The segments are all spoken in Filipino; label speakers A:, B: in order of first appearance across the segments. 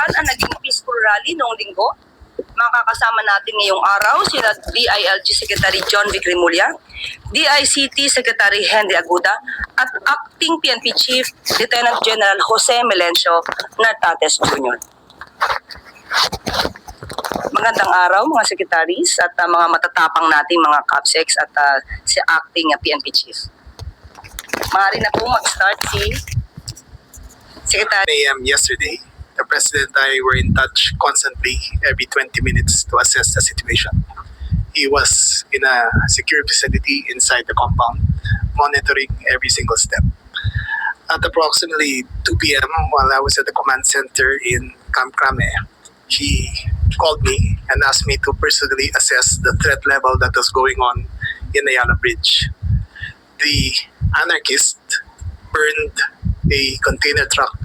A: Bulacan ang naging peaceful rally noong linggo. Makakasama natin ngayong araw sina DILG Secretary John Vic Rimulya, DICT Secretary Henry Aguda, at Acting PNP Chief Lieutenant General Jose Melencio Nartates Jr. Magandang araw mga secretaries at uh, mga matatapang nating mga CAPSEX at uh, si Acting PNP Chief. Maaari na po mag-start si Secretary.
B: a.m. yesterday, the President and I were in touch constantly every 20 minutes to assess the situation. He was in a secure facility inside the compound, monitoring every single step. At approximately 2 p.m., while I was at the command center in Camp Crame, he called me and asked me to personally assess the threat level that was going on in Ayala Bridge. The anarchist burned a container truck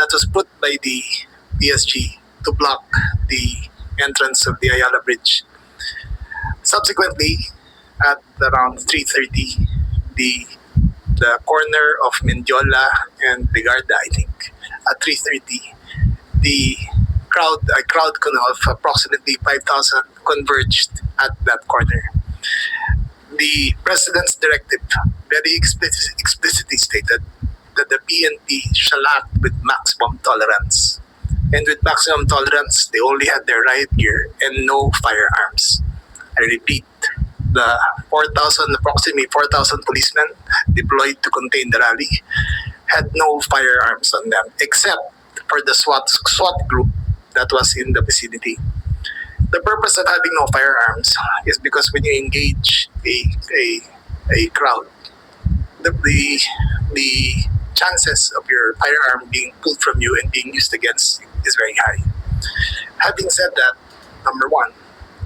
B: that was put by the PSG to block the entrance of the Ayala Bridge. Subsequently, at around 3.30, the the corner of Mendiola and Ligarda, I think, at 3.30, the crowd, a crowd of approximately 5,000 converged at that corner. The President's directive very explicit, explicitly stated that the PNP shall act with maximum tolerance. And with maximum tolerance, they only had their riot gear and no firearms. I repeat, the 4,000, approximately 4,000 policemen deployed to contain the rally had no firearms on them, except for the SWAT, SWAT group that was in the vicinity. The purpose of having no firearms is because when you engage a, a, a crowd, the, the, the chances of your firearm being pulled from you and being used against you is very high. Having said that, number one,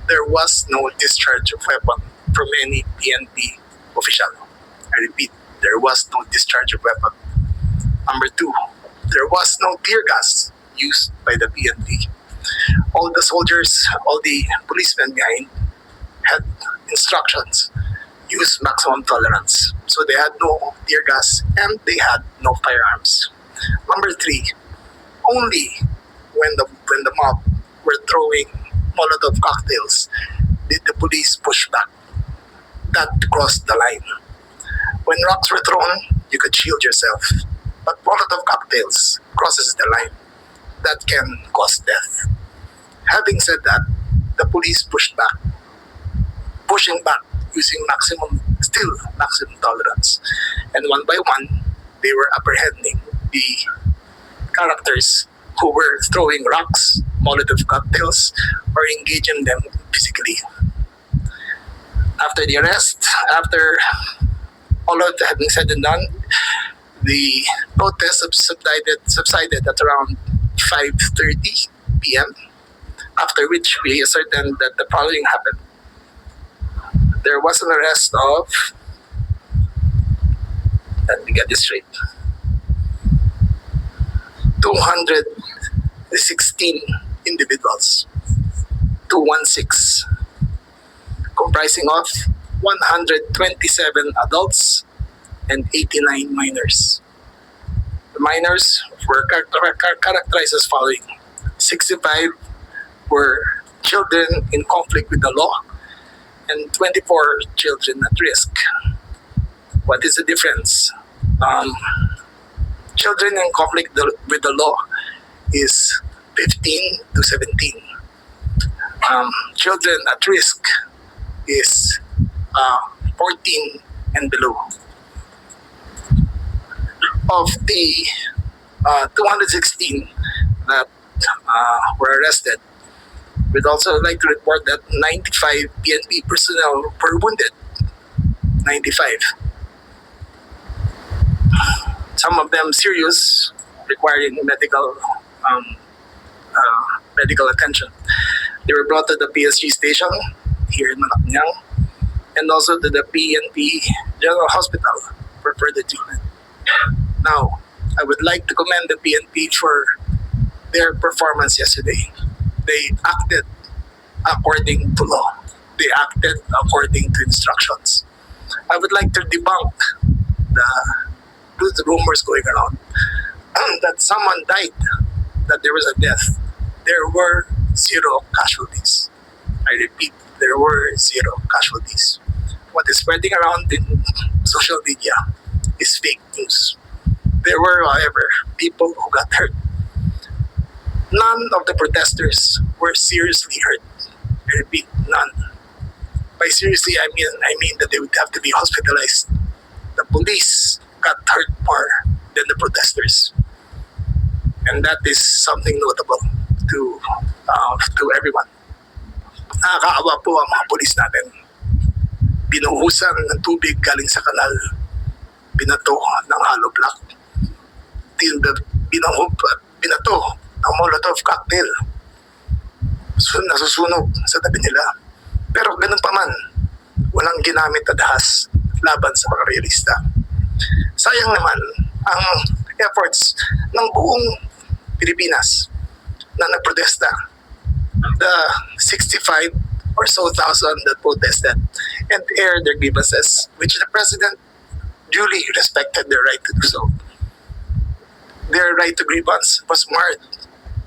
B: there was no discharge of weapon from any PNP official. I repeat, there was no discharge of weapon. Number two, there was no tear gas used by the PNP. All the soldiers, all the policemen behind had instructions use maximum tolerance. So they had no tear gas and they had no firearms. Number three, only when the when the mob were throwing Molotov cocktails did the police push back. That crossed the line. When rocks were thrown, you could shield yourself. But Molotov cocktails crosses the line. That can cause death. Having said that, the police pushed back. Pushing back using maximum, still maximum tolerance. And one by one, they were apprehending the characters who were throwing rocks, Molotov cocktails, or engaging them physically. After the arrest, after all of that had been said and done, the protest subsided, subsided at around 5.30 p.m., after which we ascertained that the following happened there was an arrest of let me get this straight. 216 individuals 216 comprising of 127 adults and 89 minors. The minors were char- char- characterized as following. 65 were children in conflict with the law and 24 children at risk. What is the difference? Um, children in conflict with the law is 15 to 17. Um, children at risk is uh, 14 and below. Of the uh, 216 that uh, were arrested, We'd also like to report that 95 PNP personnel were wounded. 95. Some of them serious, requiring medical um, uh, medical attention. They were brought to the PSG station here in Malacanang and also to the PNP General Hospital for further treatment. Now, I would like to commend the PNP for their performance yesterday they acted according to law. They acted according to instructions. I would like to debunk the, the rumors going around that someone died that there was a death, there were zero casualties. I repeat, there were zero casualties. What is spreading around in social media is fake news. There were, however, people who got hurt. None of the protesters were seriously hurt. I repeat, none. By seriously, I mean I mean that they would have to be hospitalized. The police got hurt more than the protesters, and that is something notable to uh, to everyone. Nakakaawa po ang mga polis natin. Binuhusan ng tubig galing sa kanal. Binato ng hollow block. Binaho, binato ng Molotov cocktail. So, nasusunog sa tabi nila. Pero ganun pa man, walang ginamit na dahas laban sa mga realista. Sayang naman ang efforts ng buong Pilipinas na nagprotesta. The 65 or so thousand that protested and aired their grievances, which the President duly respected their right to do so. Their right to grievance was marred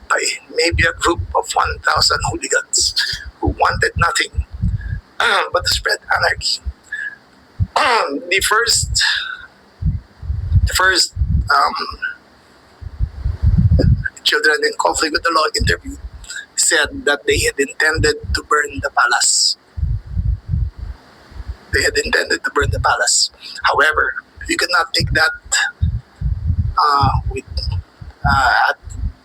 B: by maybe a group of 1,000 hooligans who wanted nothing but to spread anarchy. the first, the first um, children in conflict with the law interviewed said that they had intended to burn the palace. They had intended to burn the palace. However, you cannot take that uh, with uh,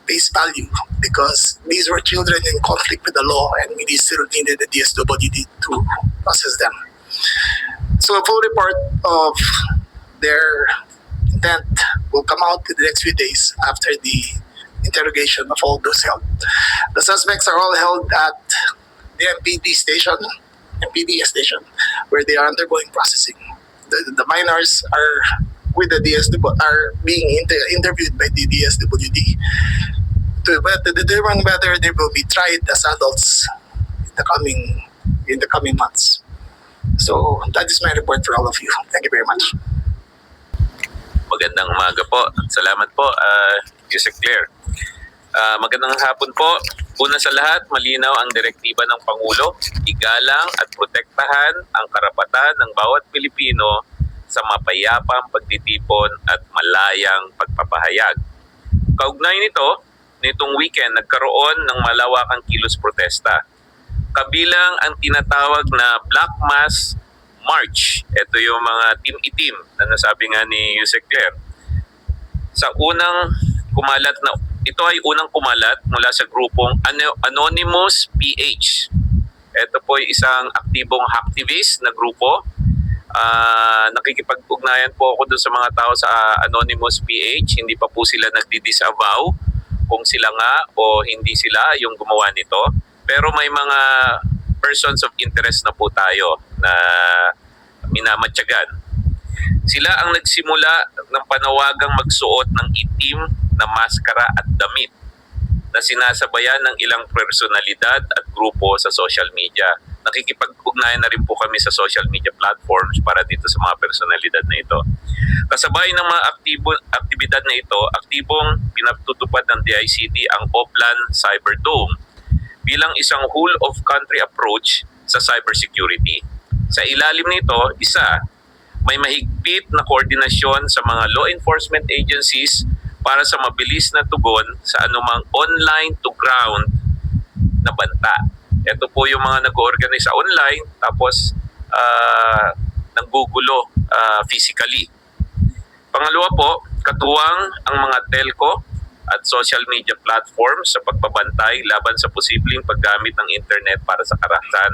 B: face value because these were children in conflict with the law and we still needed the DSWD to process them. So a full report of their intent will come out in the next few days after the interrogation of all those held. The suspects are all held at the MPD station, MPD station, where they are undergoing processing. The, the minors are with the DSW are being inter- interviewed by the DSWD to, to determine whether they will be tried as adults in the coming in the coming months. So that is my report for all of you. Thank you very much.
C: Magandang umaga po. Salamat po, uh, Yusek Claire. Ah, magandang hapon po. Una sa lahat, malinaw ang direktiba ng Pangulo, igalang at protektahan ang karapatan ng bawat Pilipino sa mapayapang pagtitipon at malayang pagpapahayag. Kaugnay nito, nitong weekend nagkaroon ng malawakang kilos protesta. Kabilang ang tinatawag na Black Mass March. Ito yung mga team itim na nasabi nga ni Yusek Claire. Sa unang kumalat na ito ay unang kumalat mula sa grupong Ano- Anonymous PH. Ito po ay isang aktibong hacktivist na grupo. Ah, nakikipag-ugnayan po ako dun sa mga tao sa Anonymous PH. Hindi pa po sila nagdi-disavow kung sila nga o hindi sila yung gumawa nito. Pero may mga persons of interest na po tayo na minamatyagan. Sila ang nagsimula ng panawagang magsuot ng itim na maskara at damit na sinasabayan ng ilang personalidad at grupo sa social media. Nakikipag-ugnayan na rin po kami sa social media platforms para dito sa mga personalidad na ito. Kasabay ng mga aktibo, aktibidad na ito, aktibong pinatutupad ng DICT ang Oplan Cyberdome bilang isang whole of country approach sa cybersecurity. Sa ilalim nito, isa, may mahigpit na koordinasyon sa mga law enforcement agencies para sa mabilis na tugon sa anumang online to ground. Ito po yung mga nag-organize sa online tapos ah, nanggugulo ah, physically. Pangalawa po, katuwang ang mga telco at social media platforms sa pagbabantay laban sa posibleng paggamit ng internet para sa karahasan.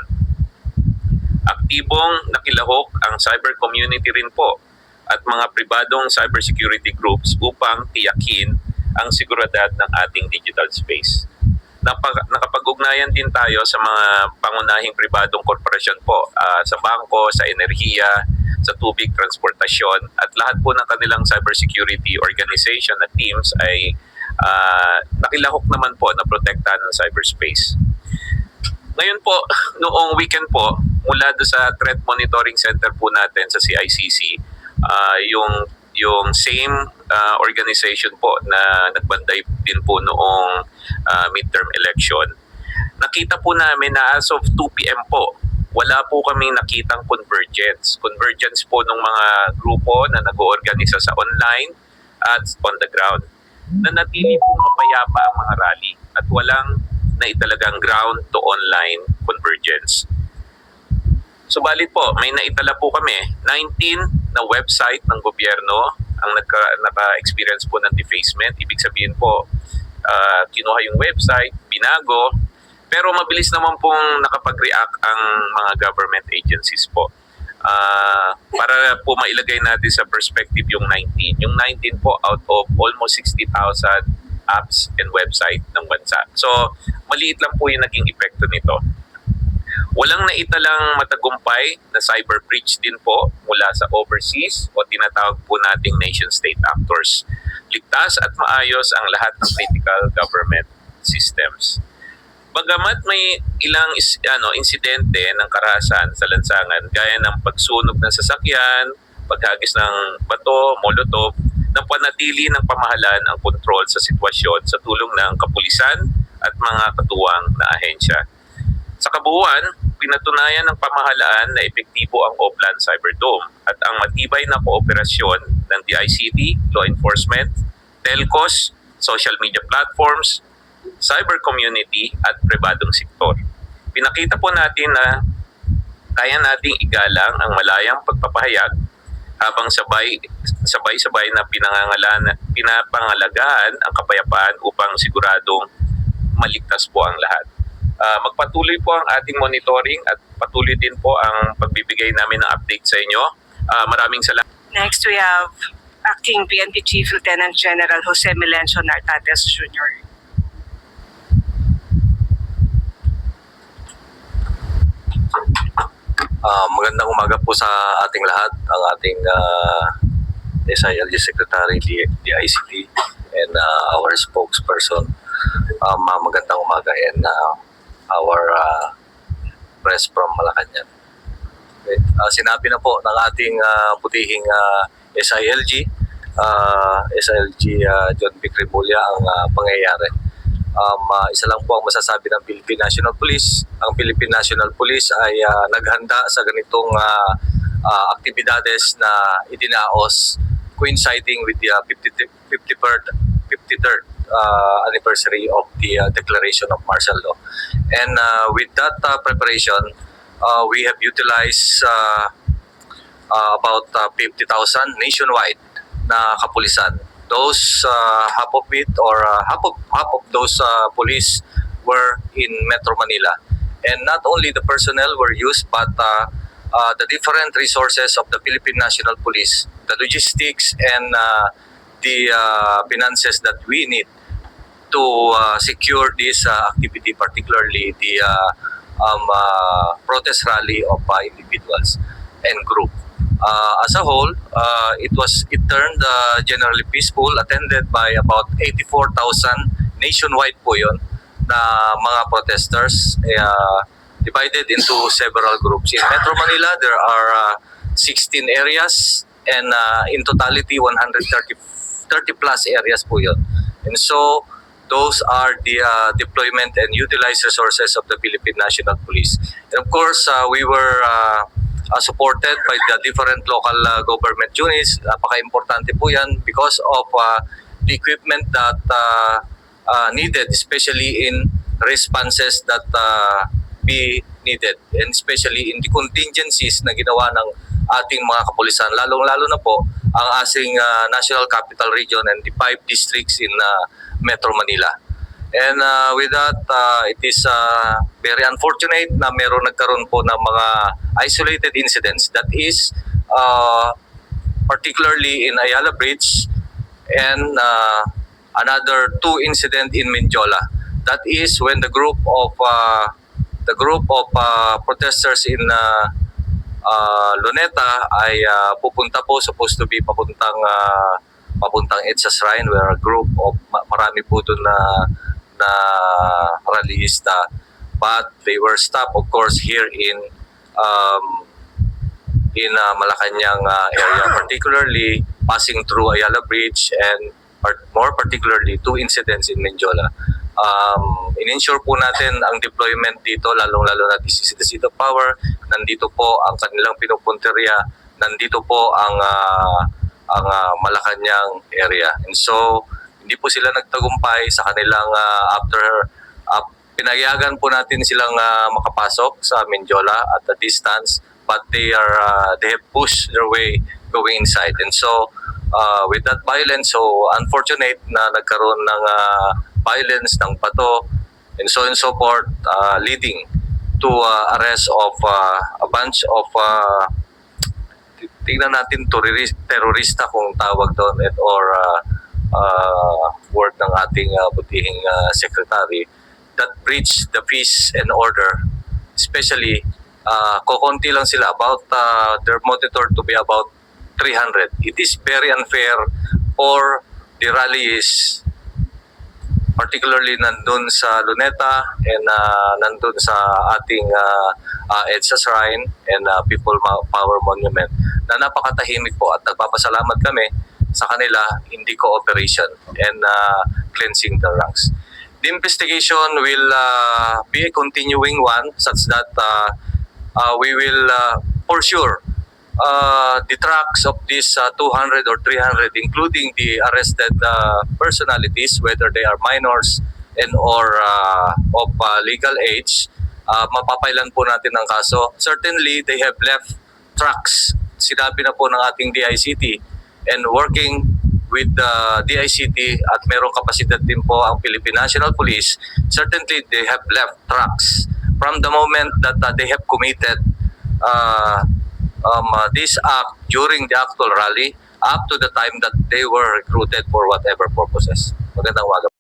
C: Aktibong nakilahok ang cyber community rin po at mga pribadong cybersecurity groups upang tiyakin ang seguridad ng ating digital space. Nakapag-ugnayan din tayo sa mga pangunahing pribadong korporasyon po ah, sa bangko, sa enerhiya, sa tubig, transportasyon at lahat po ng kanilang cybersecurity organization at teams ay ah, nakilahok naman po na protektahan ng cyberspace. Ngayon po, noong weekend po, mula do sa threat monitoring center po natin sa CICC, ah, yung yung same ah, organization po na nagbanday din po noong ah, midterm election. Nakita po namin na as of 2 p.m. po, wala po kaming nakitang convergence. Convergence po ng mga grupo na nag-oorganisa sa online at on the ground. Nanatili po mapayapa ang mga rally at walang naitalagang ground to online convergence. Subalit po, may naitala po kami 19 na website ng gobyerno ang nagka, naka-experience po ng defacement. Ibig sabihin po, ah, kinuha yung website, binago, pero mabilis naman pong nakapag-react ang mga government agencies po. Ah, para po mailagay natin sa perspective yung 19. Yung 19 po out of almost 60,000 apps and website ng bansa. So, maliit lang po yung naging epekto nito. Walang naitalang matagumpay na cyber breach din po mula sa overseas o tinatawag po nating nation-state actors. Ligtas at maayos ang lahat ng critical government systems. Bagamat may ilang is, ano, insidente ng karahasan sa lansangan gaya ng pagsunog ng sasakyan, paghagis ng bato, molotov, napanatili ng pamahalaan ang kontrol sa sitwasyon sa tulong ng kapulisan at mga katuwang na ahensya. Sa kabuuan, pinatunayan ng pamahalaan na epektibo ang Oplan Cyberdome at ang matibay na kooperasyon ng DICT, law enforcement, telcos, social media platforms, cyber community at pribadong sektor. Pinakita po natin na kaya nating igalang ang malayang pagpapahayag habang sabay sabay-sabay na pinangangalan pinapangalagaan ang kapayapaan upang siguradong maligtas po ang lahat. Ah, magpatuloy po ang ating monitoring at patuloy din po ang pagbibigay namin ng update sa inyo. Ah, maraming salamat.
D: Next, we have Acting PNP Chief Lieutenant General Jose Melencio Nartates Jr.
E: Ah, magandang umaga po sa ating lahat, ang ating uh, SILG Secretary, DICT, and ah, our spokesperson. Um, ah, magandang umaga and ah, our ah, press from Malacanang. Okay. Ah, sinabi na po ng ating ah, putihing ah, SILG, ah, SILG ah, John Vic Remulla ang ah, pangyayari. Um, ah, isa lang po ang masasabi ng Philippine National Police. Ang Philippine National Police ay ah, naghanda sa ganitong ah, ah, aktibidades na idinaos coinciding with the ah, 50th 53rd 53rd ah, anniversary of the ah, declaration of martial law. And ah, with that ah, preparation, ah, we have utilized ah, uh, about uh, 50,000 nationwide na kapulisan. Those uh, half of it or uh, half of half of those uh, police were in Metro Manila. And not only the personnel were used but uh, uh, the different resources of the Philippine National Police, the logistics and uh, the uh, finances that we need to uh, secure this uh, activity, particularly the uh, um, uh, protest rally of uh, individuals and group. Uh, as a whole, uh, it was it turned uh, generally peaceful, attended by about 84,000 nationwide po yun na mga protesters uh, divided into several groups. In Metro Manila, there are uh, 16 areas and uh, in totality 130 30 plus areas po yun. And so, those are the uh, deployment and utilized resources of the Philippine National Police. And of course, uh, we were uh, uh, supported by the different local uh, government units. Napaka-importante po yan because of uh, the equipment that uh, uh, needed, especially in responses that uh, be needed and especially in the contingencies na ginawa ng ating mga kapulisan lalong-lalo na po ang ating uh, National Capital Region and the five districts in uh, Metro Manila. And uh, with that, uh, it is uh, very unfortunate na meron nagkaroon po ng mga isolated incidents. That is uh, particularly in Ayala Bridge and uh, another two incident in Mindiola. That is when the group of uh, the group of uh, protesters in uh, uh, Luneta ay uh, pupunta po supposed to be papuntang uh, papuntang EDSA Shrine where a group of ma- marami po doon na na rallyista but they were stopped of course here in um, in uh, Malacanang uh, area, particularly passing through Ayala Bridge and par- more particularly two incidents in Menjola. Um, in-ensure po natin ang deployment dito, lalong-lalo na this is seat of power. Nandito po ang kanilang pinupunteriya. Nandito po ang uh, ang uh, Malacanang area. And so, hindi po sila nagtagumpay sa kanilang uh, after uh, pinayagan po natin silang uh, makapasok sa Menjola at a distance but they are uh, they have pushed their way going inside and so uh, with that violence so unfortunate na nagkaroon ng uh, violence ng bato and so and so forth uh, leading to uh, arrest of uh, a bunch of uh, tingnan natin terrorist, terorista kung tawag doon at or uh, uh, word ng ating uh, butihing uh, secretary that breach the peace and order especially uh, kokonti lang sila about uh, they're monitored to be about 300 it is very unfair for the rallies particularly nandun sa Luneta and uh, nandun sa ating uh, uh, EDSA Shrine and uh, People Power Monument na napakatahimik po at nagpapasalamat kami sa kanila hindi cooperation and uh, cleansing the ranks. The investigation will uh, be a continuing one such that uh, uh, we will uh, for sure uh, the tracks of these uh, 200 or 300 including the arrested uh, personalities whether they are minors and or uh, of uh, legal age uh, mapapailan po natin ang kaso. Certainly they have left tracks. Sinabi na po ng ating DICT and working with the DICT at merong kapasidad din po ang Philippine National Police certainly they have left tracks. From the moment that uh, they have committed uh, um, uh, this act during the actual rally up to the time that they were recruited for whatever purposes. Magandang umaga.